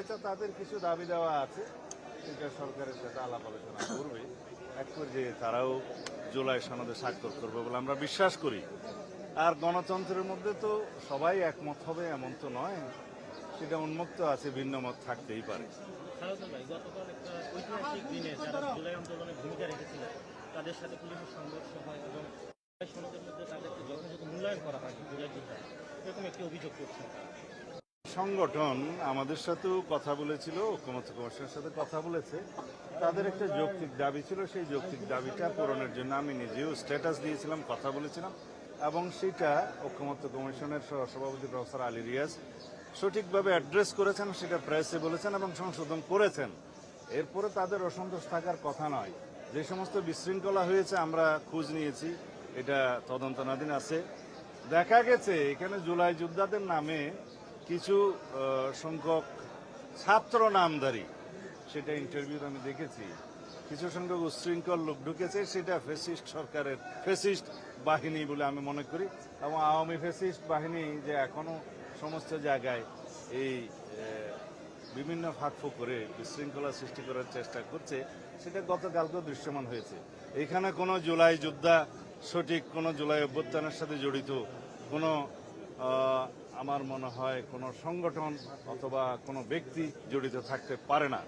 হয়তো তাদের কিছু দাবি দেওয়া আছে সেটা সরকারের সাথে আলাপ আলোচনা করবে, এক পর্যায়ে তারাও জুলাই সনদে স্বাক্ষর করবে বলে আমরা বিশ্বাস করি। আর গণতন্ত্রের মধ্যে তো সবাই একমত হবে, এমন তো নয়। সেটা উন্মুক্ত আছে, ভিন্ন মত থাকতেই পারে। সাথে সংঘর্ষ হয় এবং মূল্যায়ন করা হয় এরকম একটি অভিযোগ সংগঠন আমাদের সাথেও কথা বলেছিল, ঐক্যমত্য কমিশনের সাথে কথা বলেছে। তাদের একটা যৌক্তিক দাবি ছিল, সেই যৌক্তিক দাবিটা পূরণের জন্য আমি নিজেও স্ট্যাটাস দিয়েছিলাম, কথা বলেছিলাম, এবং সেটা ঐক্যমত্য কমিশনের সভাপতি প্রফেসর আলী রিয়াজ সঠিকভাবে অ্যাড্রেস করেছেন, সেটা প্রেসে বলেছেন এবং সংশোধন করেছেন। এরপরে তাদের অসন্তোষ থাকার কথা নয়। যে সমস্ত বিশৃঙ্খলা হয়েছে, আমরা খোঁজ নিয়েছি, এটা তদন্তনাধীন আছে। দেখা গেছে, এখানে জুলাই যোদ্ধাদের নামে কিছু সংখ্যক ছাত্র নামধারী। সেটা ইন্টারভিউ আমি দেখেছি। কিছু সংখ্যক উচ্ছৃঙ্খল লোক ঢুকেছে, সেটা ফেসিস্ট সরকারের ফেসিস্ট বাহিনী বলে আমি মনে করি। এবং আওয়ামী ফেসিস্ট বাহিনী যে এখনও সমস্ত জায়গায় এই বিভিন্ন ফাঁকফোক করে বিশৃঙ্খলা সৃষ্টি করার চেষ্টা করছে, সেটা গতকালকেও দৃশ্যমান হয়েছে। এখানে কোনো জুলাই যোদ্ধা সঠিক কোনো জুলাই অভ্যুত্থানের সাথে জড়িত কোনো আমার মনে হয় কোনো সংগঠন অথবা কোনো ব্যক্তি জড়িত থাকতে পারে না।